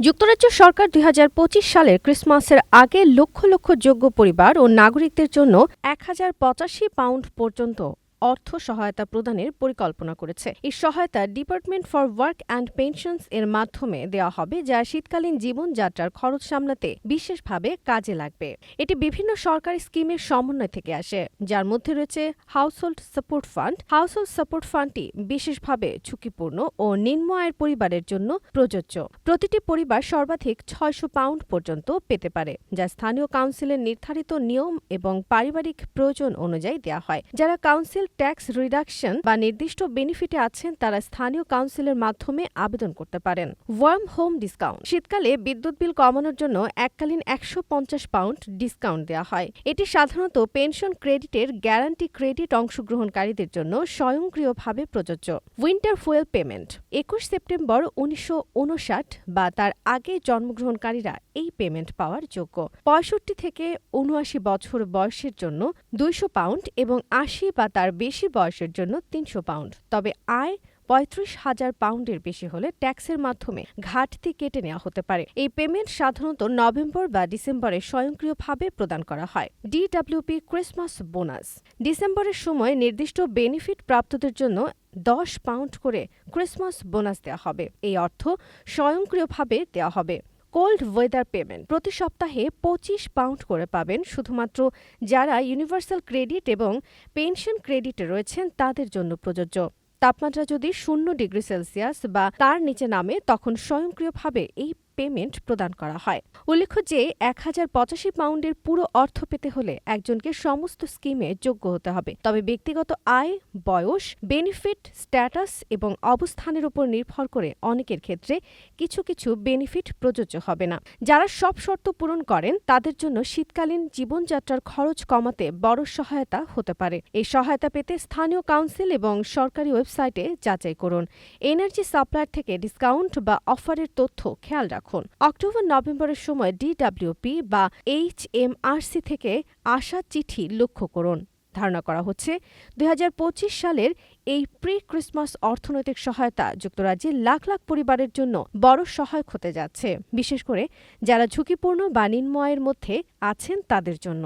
যুক্তরাজ্য সরকার দুই হাজার পঁচিশ সালের ক্রিসমাসের আগে লক্ষ লক্ষ যোগ্য পরিবার ও নাগরিকদের জন্য এক হাজার পঁচাশি পাউন্ড পর্যন্ত অর্থ সহায়তা প্রদানের পরিকল্পনা করেছে। এই সহায়তা department for work and pensions এর মাধ্যমে দেওয়া হবে, যা শীতকালীন জীবনযাত্রার খরচ সামলাতে বিশেষভাবে কাজে লাগবে। এটি বিভিন্ন সরকারি স্কিমের সমন্বয় থেকে আসে। যার মধ্যে রয়েছে household support fund household support ফান্ডটি বিশেষভাবে ঝুঁকিপূর্ণ ও নিম্ন আয়ের পরিবারের জন্য প্রযোজ্য। প্রতিটি পরিবার সর্বাধিক ছয়শো পাউন্ড পর্যন্ত পেতে পারে, যা স্থানীয় কাউন্সিলের নির্ধারিত নিয়ম এবং পারিবারিক প্রয়োজন অনুযায়ী দেওয়া হয়। যারা কাউন্সিল ট্যাক্স রিডাকশন বা নির্দিষ্ট বেনিফিটে আছেন তারা স্থানীয় কাউন্সিলের মাধ্যমে আবেদন করতে পারেন। Warm home discount. শীতকালে বিদ্যুৎ বিল কমানোর জন্য এককালীন একশো পঞ্চাশ পাউন্ড ডিসকাউন্ট দেওয়া হয়। এটি সাধারণত পেনশন ক্রেডিটের গ্যারান্টি ক্রেডিট অংশগ্রহণকারীদের জন্য স্বয়ংক্রিয়ভাবে প্রযোজ্য। Winter fuel payment. একুশ সেপ্টেম্বর উনিশশো উনষাট বা তার আগে জন্মগ্রহণকারীরা এই পেমেন্ট পাওয়ার যোগ্য। পঁয়ষট্টি থেকে উনআশি বছর বয়সের জন্য দুইশো পাউন্ড এবং আশি বা তার বেশি বয়সের জন্য তিনশো পাউন্ড। তবে আয় পঁয়ত্রিশ হাজার পাউন্ডের বেশি হলে ট্যাক্সের মাধ্যমে ঘাটতি কেটে নেওয়া হতে পারে। এই পেমেন্ট সাধারণত নভেম্বর বা ডিসেম্বরে স্বয়ংক্রিয়ভাবে প্রদান করা হয়। DWP Christmas bonus. ডিসেম্বরের সময় নির্দিষ্ট বেনিফিট প্রাপ্তদের জন্য দশ পাউন্ড করে ক্রিসমাস বোনাস দেওয়া হবে। এই অর্থ স্বয়ংক্রিয়ভাবে দেওয়া হবে। Cold weather payment. প্রতি সপ্তাহে পঁচিশ পাউন্ড করে পাবেন শুধুমাত্র যারা ইউনিভার্সাল ক্রেডিট এবং পেনশন ক্রেডিটে রয়েছেন তাদের জন্য প্রযোজ্য। তাপমাত্রা যদি শূন্য ডিগ্রি সেলসিয়াস বা তার নিচে নামে, তখন স্বয়ংক্রিয়ভাবে এই পেমেন্ট প্রদান করা হয়। উল্লেখ্য যে এক হাজার পঁচাশি পাউন্ডের পুরো অর্থ পেতে হলে একজনকে সমস্ত স্কিমে যোগ্য হতে হবে। তবে ব্যক্তিগত আয়, বয়স বেনিফিট স্ট্যাটাস এবং অবস্থানের উপর নির্ভর করে অনেকের ক্ষেত্রে কিছু কিছু বেনিফিট প্রযোজ্য হবে না। যারা সব শর্ত পূরণ করেন, তাদের জন্য শীতকালীন জীবনযাত্রার খরচ কমাতে বড় সহায়তা হতে পারে। এই সহায়তা পেতে স্থানীয় কাউন্সিল এবং সরকারি ওয়েবসাইটে যাচাই করুন। এনার্জি সাপ্লায়ার থেকে ডিসকাউন্ট বা অফারের তথ্য খেয়াল রাখুন। রাখুন অক্টোবর, নভেম্বরের সময় ডিডাব্লিউপি বা এইচ এম সি থেকে আসা চিঠি লক্ষ্য করুন। ধারণা করা হচ্ছে দু হাজার পঁচিশ সালের এই প্রি ক্রিসমাস অর্থনৈতিক সহায়তা যুক্তরাজ্যের লাখ লাখ পরিবারের জন্য বড় সহায়ক হতে যাচ্ছে। বিশেষ করে যারা ঝুঁকিপূর্ণ বা নিম্ন আয়ের মধ্যে আছেন তাদের জন্য।